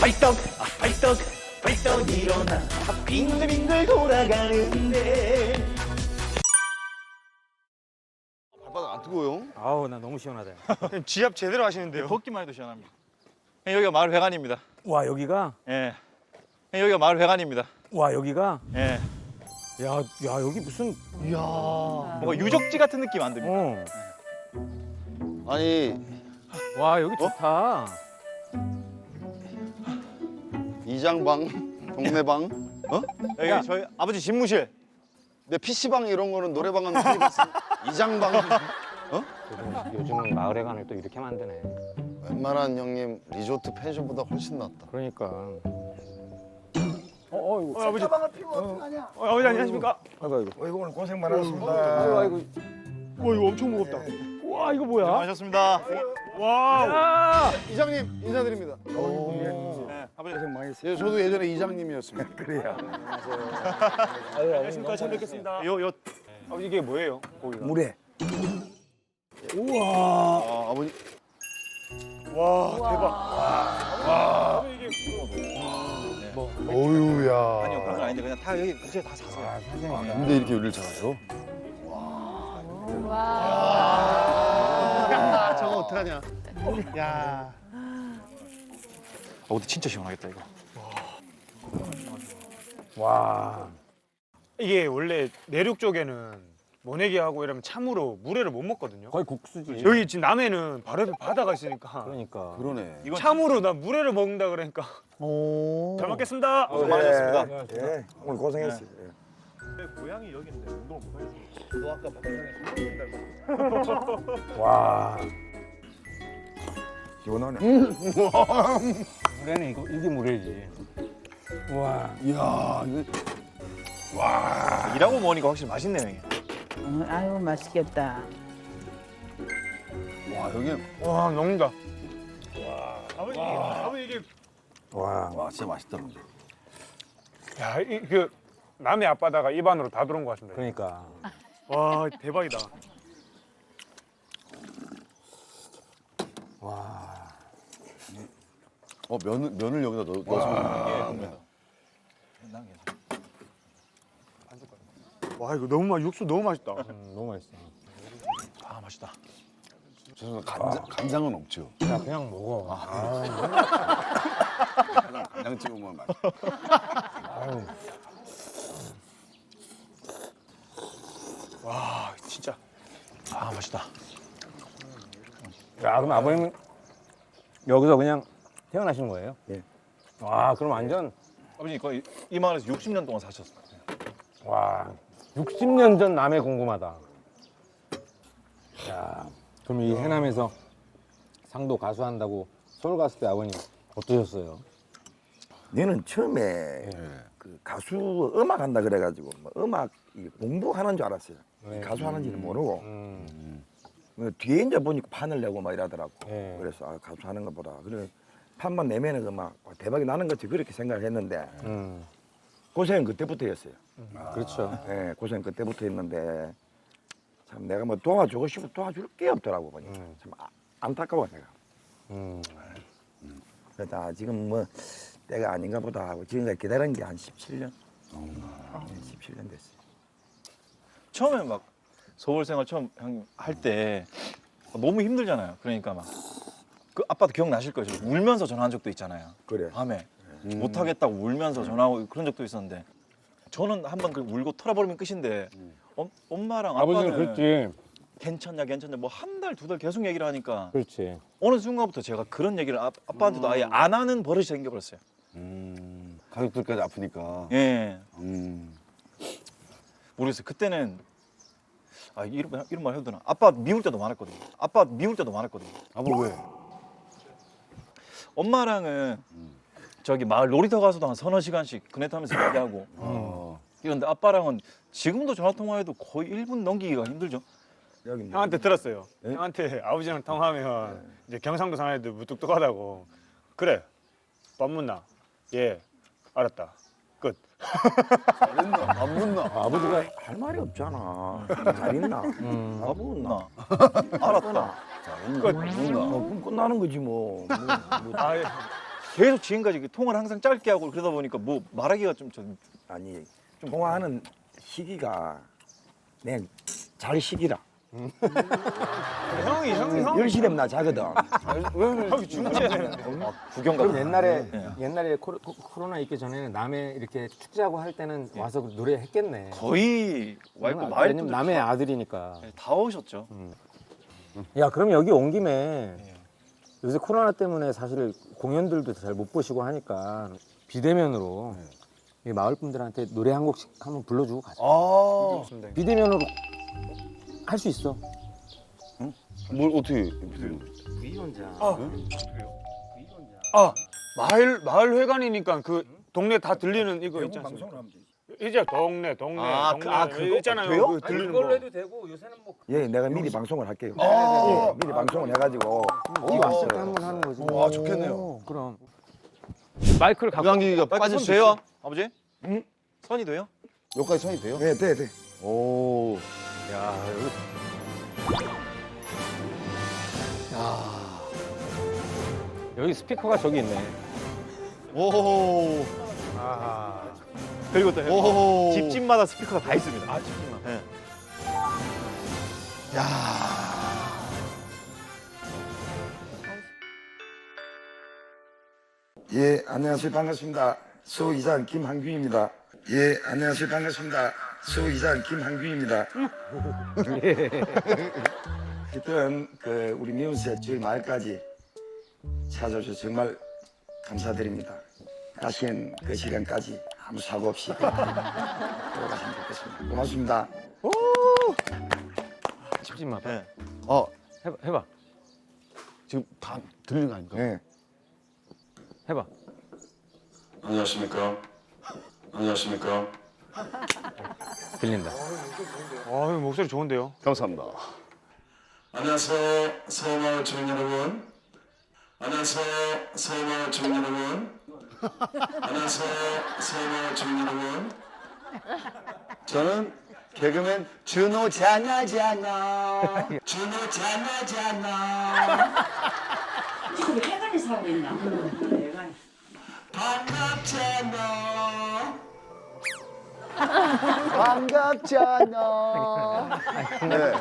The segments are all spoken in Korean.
발떡 아 발떡 발떡 일어나 빙글빙글 돌아가는데 발바닥 안 뜨거워요? 아우 나 너무 시원하다. 지압 제대로 하시는데요. 걷기만 해도 시원합니다. 예, 여기가 마을 회관입니다. 와 여기가 예. 예, 여기가 마을 회관입니다. 와 여기가 예. 야, 야 여기 무슨 뭔가 유적지 같은 느낌 안 듭니다. 어. 아니 와 여기 좋다. 이장방, 동네방, 어? 여기 야. 저희 아버지 집무실. 내 PC방 이런 거는 노래방은 많이 봤어. 이장방. 요즘은 마을회관을 또 이렇게 만드네. 웬만한 형님 리조트 펜션보다 훨씬 낫다. 그러니까. 어, 어, 이거. 아버지. 어, 아버지 안녕하십니까? 아이고 아이고. 어이구 오늘 고생 많았습니다. 아이고 아이고. 와 이거 엄청 무겁다. 와 이거 뭐야? 수고하셨습니다. 와. 아! 이장님 인사드립니다. 예, 했어요. 예, 저도 예전에 이장님이었습니다. 그래요. 안녕하십니까 처음 뵙겠습니다. 요, 요. 아버지 이게 뭐예요? 고기가. 물에 아, 아버님 와 대박. 아버지 이게 어유야. 아니요, 그런 건 아닌데 그냥 다 여기 근처에 다 사세요. 아, 근데 이렇게 요리를 잘하셔? 야, 저거 어떡하냐? 야. 어, 근데 진짜 시원하겠다 이거. 와. 이게 원래 내륙 쪽에는 모내기하고 이러면 참으로 물회를 못 먹거든요. 거의 국수지. 여기 지금 남해는 바로 옆에 바다가 있으니까 그러니까. 그러네. 이건 참으로 나 물회를 먹는다 그러니까 잘 먹겠습니다. 수고 많으셨습니다. 예, 오늘 고생했어요. 고향이 여기인데 운동을 못 하겠어. 와. 시원하네. 물에는 이거 이게 물회지. 와. 이야, 이거 일하고 먹으니까 확실히 맛있네 형이. 응, 아유 맛있겠다. 와, 여기 와 녹는다. 아버지 아버지 이게 와. 와, 진짜 맛있다 근데. 야, 이, 그 남해 앞바다가 입안으로 다 들어온 것 같습니다. 그러니까. 와, 대박이다. 와. 어, 면을 면을 여기다 넣, 넣어서 먹는. 난 괜찮아. 와, 이거 너무 맛, 육수 너무 맛있다. 음, 너무 맛있어. 아 맛있다. 저는 간장 간장은 없죠. 야 그냥 먹어. 간장 찍으면 맛. 아유. 와, 진짜. 아 맛있다. 야 그럼 아버님은 여기서 그냥 태어나신 거예요? 예. 와 그럼 완전 아버지 거의 이 마을에서 60년 동안 사셨어요. 와 60년 전 남해 궁금하다. 야 그럼 이 해남에서 상도 가수한다고 서울 갔을 때 아버님 어떠셨어요? 너는 처음에 그 가수 음악 한다 그래가지고 뭐 음악 이 공부하는 줄 알았어요. 네. 가수 하는지는 모르고 음, 뭐 뒤에 이제 보니까 판을 내고 막 이러더라고. 네. 그래서 아, 가수 하는 것보다 그래 판만 내면은 그막 대박이 나는 거지 그렇게 생각했는데 음, 고생은 그때부터였어요. 그렇죠. 예, 고생 그때부터 했는데 참 내가 뭐 도와주고 싶어 도와줄 게 없더라고 보니까 음. 참 아- 안타까워 내가. 음, 그러다 지금 뭐 때가 아닌가 보다 하고 지금까지 기다린 게 한 17년. 네, 17년 됐어요. 처음에 막 서울 생활 처음 할 때 너무 힘들잖아요. 그러니까 막 그 아빠도 기억나실 거예요. 저 울면서 전화한 적도 있잖아요. 그래. 밤에 못 하겠다고 울면서 전화하고 그런 적도 있었는데 저는 한번 그 울고 털어버리면 끝인데 어, 엄마랑 아버지는 아빠는 그랬지. 괜찮냐 괜찮냐 뭐 한 달 두 달 계속 얘기를 하니까 그렇지. 어느 순간부터 제가 그런 얘기를 아, 아빠한테도 아예 안 하는 버릇이 생겨버렸어요. 음, 가족들까지 아프니까. 예. 음. 모르겠어요. 그때는 아 이런 말- 이런 말 해도 되나? 아빠 미울 때도 많았거든요. 아빠 미울 때도 많았거든요. 아버 왜? 엄마랑은 저기 마을 놀이터 가서도 한 서너 시간씩 그네 타면서 얘기하고 어. 이런데 아빠랑은 지금도 전화 통화해도 거의 1분 넘기기가 힘들죠. 여기 형한테 들었어요. 네? 형한테 아버지랑 통화하면 이제 경상도 사람들 무뚝뚝하다고. 그래. 밥 묻나? 예. 알았다. 끝. 잘했나? 안 묻나? 아버지가 할 말이 없잖아. 잘 있나? 음, 아부 나. 알았다. 어, 그럼 끝나는 거지 뭐. 뭐, 뭐. 아, 예. 계속 지금까지 그 통화를 항상 짧게 하고 그러다 보니까 뭐 말하기가 좀좀 아니 통화하는 시기가 그냥 잘 시기라. 형이 형이 형 10시 되면 나 자거든. 형이 중지해야 되는데. 구경 그럼 가고 옛날에 네. 옛날에 코로, 나 있기 전에는 남해 이렇게 축제하고 할 때는 와서 그 노래 했겠네. 거의 와이프 왜냐면 와이프도 남의 아들이니까. 다, 다 오셨죠. 야 그럼 여기 온 김에 요새 코로나 때문에 사실 공연들도 잘 못 보시고 하니까 비대면으로 이 마을 분들한테 노래 한 곡씩 한번 불러주고 가자. 아, 비대면으로 할 수 있어. 뭘 어떻게? 아 마을 마을 회관이니까 그 동네 다 들리는 이거 있지 않습니까? 방송을 하면 되지. 이제 동네 동네 아, 동네 그- 아, 그거 있잖아요. 돼요? 그 들리는 거. 되고 요새는 뭐 예, 내가 미리 방송을 할게요. 아. 예, 미리 방송을 해가지고 이 왔을 때한번 하는 거지. 와, 좋겠네요. 오, 그럼 마이크를 갖고 고양이가 빠질 빠질 수수 돼요, 있어? 아버지? 응? 선이 돼요? 여기까지 선이 돼요? 예, 돼, 돼. 오. 야 여기 여기 스피커가 저기 있네. 오. 그리고 또 오. 집집마다 스피커가 다 있습니다. 아, 집집마다. 네. 예, 안녕하세요. 반갑습니다. 수의장 김한규입니다. 예, 안녕하세요. 반갑습니다. 수의장 김한규입니다. 하여튼 그 우리 미운새 저희 마을까지 찾아주셔서 정말 감사드립니다. 다시는 그 시간까지 아무 사고 없이 돌아가시면 좋겠습니다. 고맙습니다. 집집마. 네. 어, 해봐 해봐 지금 다 들리는 거 아닙니까? 네. 해봐. 안녕하십니까? 안녕하십니까? 들린다. 아 목소리 좋은데요. 감사합니다. 안녕하세요, 서마을 주민 여러분. 안녕하세요, 서마을 주민 여러분. 안녕하세요, 주민 여러분. 저는 개그맨 준호 자나자나. 준호 자나자나 지금 해관에 살고 있나? 반갑잖아. 반갑잖아. 네.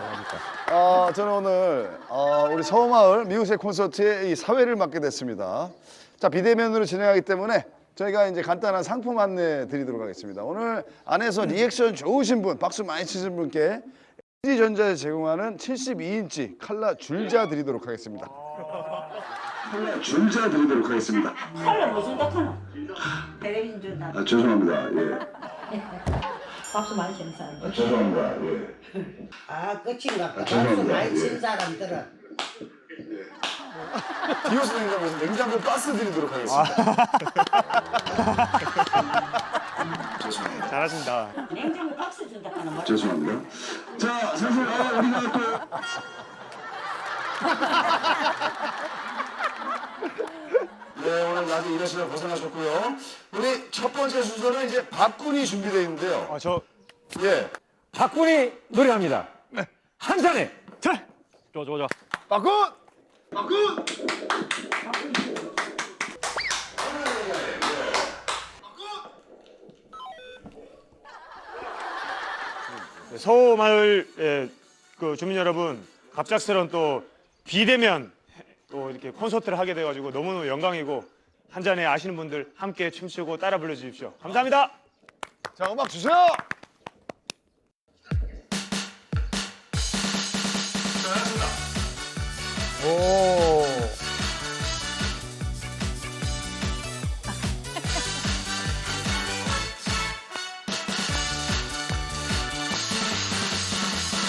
어, 저는 오늘 어, 우리 서마을 미우새 콘서트의 이 사회를 맡게 됐습니다. 자 비대면으로 진행하기 때문에 저희가 이제 간단한 상품 안내 드리도록 하겠습니다. 오늘 안에서 리액션 좋으신 분, 박수 많이 치신 분께 LG전자에 제공하는 72인치 칼라 줄자 드리도록 하겠습니다. 줄자 드리도록 하겠습니다. 칼로 무슨 dak하노? 텔레비전 준다. 아, 죄송합니다. 예. 박수 많이 치는 사람. 아, 죄송합니다. 예. 아, 끝인가 보다. 죄송합니다. 박수 많이 예. 친 사람들은. 디오스님과 냉장고 가스 드리도록 하겠습니다. 죄송합니다. 잘하신다. 냉장고 박수 준다 하는 말. 죄송합니다. 자, 사실 아, 우리가 또 네, 오늘 낮에 일하시느라 고생하셨고요. 우리 첫 번째 순서는 이제 박군이 준비되어 있는데요. 아 저 예. 박군이 노래합니다. 한 잔에. 좋아, 좋아, 좋아. 박군! 서마을의 그 주민 여러분 갑작스런 또 비대면 또 이렇게 콘서트를 하게 돼가지고 너무너무 영광이고 한 잔에 아시는 분들 함께 춤추고 따라 불러주십시오. 감사합니다. 자, 음악 주세요! 오.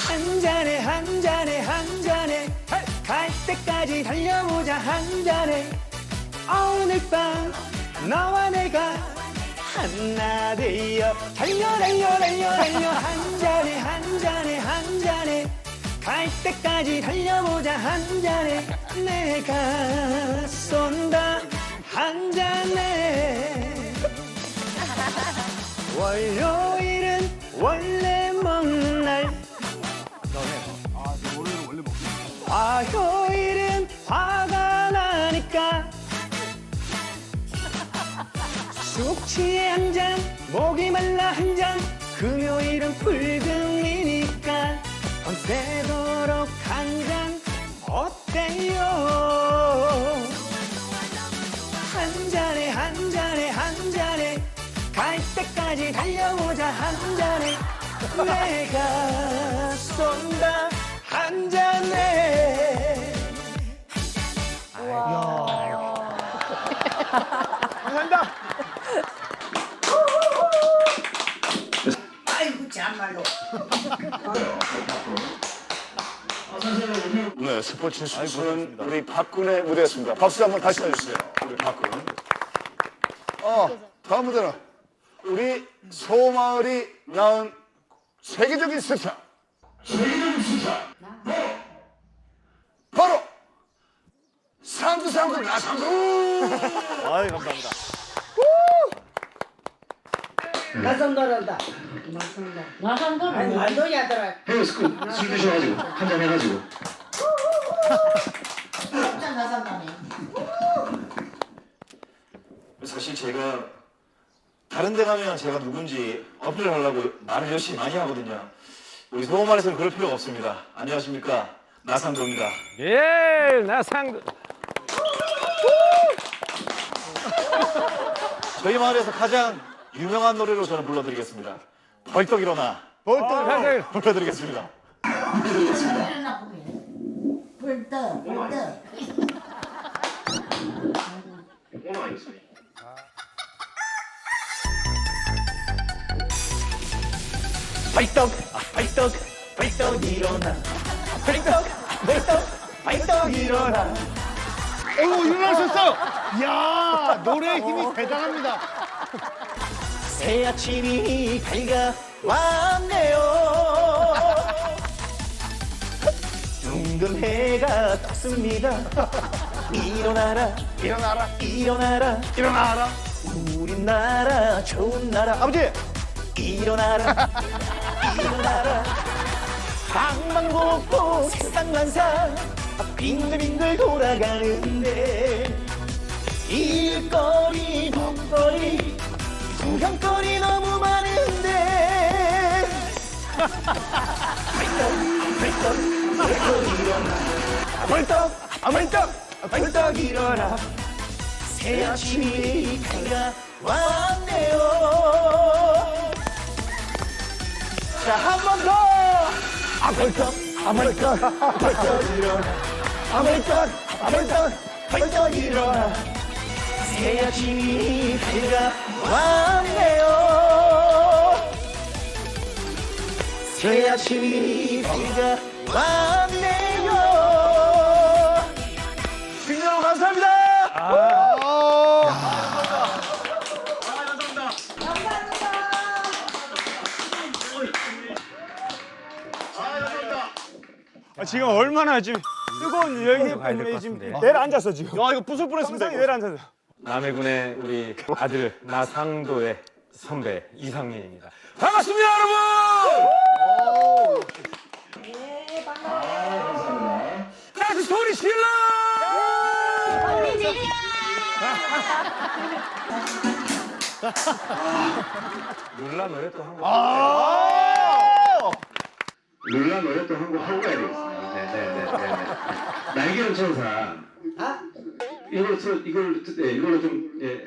한 잔에 한 잔에 한 잔에. 갈 때까지 달려보자 한 잔에. 오늘 밤 너와 내가 하나 되어 달려 달려 달려 달려 한 잔에 갈 때까지 달려보자 한 잔에. 내가 쏜다 한 잔에. 월요일은 원래 먹는 날 화요일은 화가 나니까. 숙취에 한 잔, 목이 말라 한 잔, 금요일은 불금이니까 밤새도록 한 잔 어때요? 한 잔에 한 잔에 한 잔에 갈 때까지 달려보자 한 잔에. 내가 쏜다 한 잔에. 아이고 참말로. 네, 스포츠 수는 우리 박군의 무대였습니다. 박수 한번 다시 쳐주세요. 우리 박군. 어, 다음 무대는 우리 소마을이 낳은 세계적인 스타. 세계적인 스타. 바로 상두 상두 나상두. 아유 감사합니다. 나선 거란다. 나간 거는 아니 말도 야더라. 형, 술, 술 드셔가지고 한 잔 해가지고. 깜짝 나선다네. 사실 제가 다른 데 가면 제가 누군지 어필을 하려고 말을 열심히 많이 하거든요. 우리 소원말에서는 그럴 필요가 없습니다. 안녕하십니까 나상도입니다. 예, 나상 저희 마을에서 가장 유명한 노래로 저는 불러드리겠습니다. 벌떡 일어나. 벌떡 불러드리겠습니다. 불 떡 불떡. 발떡 발떡 발떡 일어나 발떡 발떡 발떡 일어나 오, 일어나셨어요. 이야, 노래의 힘이 대단합니다. 새 아침이 밝아 왔네요 둥근 해가 떴습니다. 일어나라. 일어나라, 일어나라. 일어나라. 우리나라 좋은 나라. 아버지, 일어나라. 일어나라. 방방곡곡 세상만사. 빙글빙글 돌아가는데 일거리 먹거리 구경거리 너무 많은데 벌떡 벌떡 벌떡 아 일어나 새 아침이 밝아왔네요 자, 한 번 더! 아, 벌떡, 아, 벌떡, 아, 일어나. 아, 벌떡, 아, 벌떡, 벌떡 일어나. 새 아침이 밝아왔네요. 새 아침이 밝아 왔네요. 빅여러분 감사합니다. 아, 지금 얼마나 지금 뜨거운 열기 때문에 지금 내려 앉았어 지금. 야 이거 부술 뻔했습니다. 내려 앉았어. 남해군의 우리 아들 나상도의 선배 이상민입니다. 반갑습니다, 여러분. 나도 소리 질러! 룰라 노래 또한 거. 룰라 노래 또 한곡 하고 가야 되겠습니다. 네네네. 날개는 천사. 아? 이걸로 저 이걸 네, 이걸로 좀 예.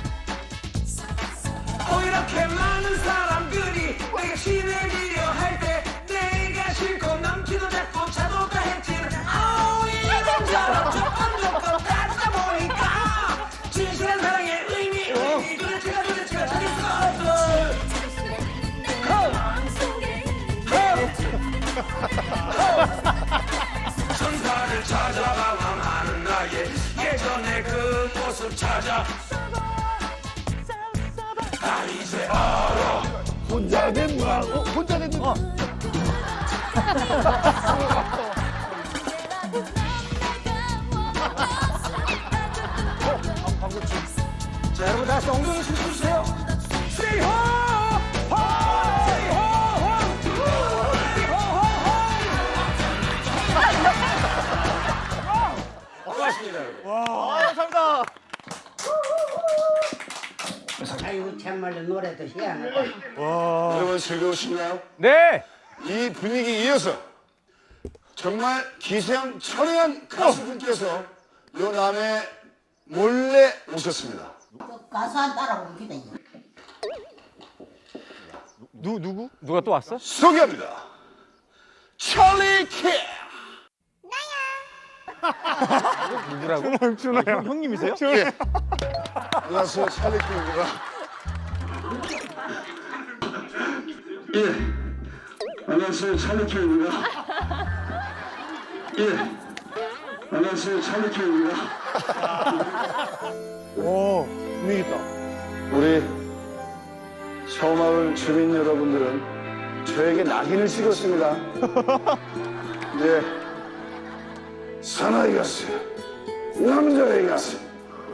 이렇게 많은 사람들이 내게 친해지려 할 때 내가 싫고 넘치도 자꾸 차도가 했지 아우 이런저런 조건 조건 따지다 보니까 진실한 사랑의 의미 의미. 도대체가 도대체가 찾을 수 없어 천사를 찾아 방황하는 나의 예전의 그 모습 찾아 나 이제 알아 혼자 된 마음 어, 혼자 된 어. 자 여러분 다시 엉덩이 힘 주세요 Say ho! ho! 아이고 참말로 노래도 희한하다. 여러분 즐거우신가요? 네. 이 분위기 이어서 정말 기생천외한 가수분께서 요 남에 몰래 오셨습니다. 가수 한 따라오기다. 누가 또 왔어? 소개합니다. 찰리 킴. 누구라고? 준호요. 형님이세요? 예. 안녕하세요, 찰리 킴입니다. 예. 안녕하세요, 찰리킴입니다. 예. 안녕하세요, 찰리킴입니다. 오, 분위기 있다. 우리 서마을 주민 여러분들은 저에게 낙인을 찍었습니다. 네. 사나이 가수, 남자의 가수,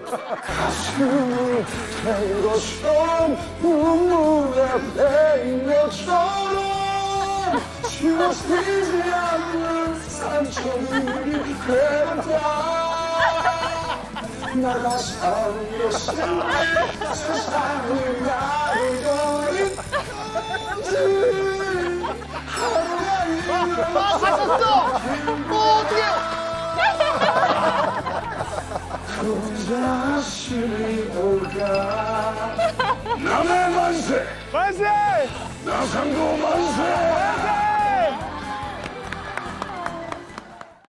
가슴을 태운 것처럼 눈물에 패인 것처럼 지워지지 않는 상처들이 괴롭다. 나가 사는 것이 세상을 나를 거린 하루가 가셨어! 뭐 어떡해! 아침이 올까 남의 만세! 만세! 나상도 만세!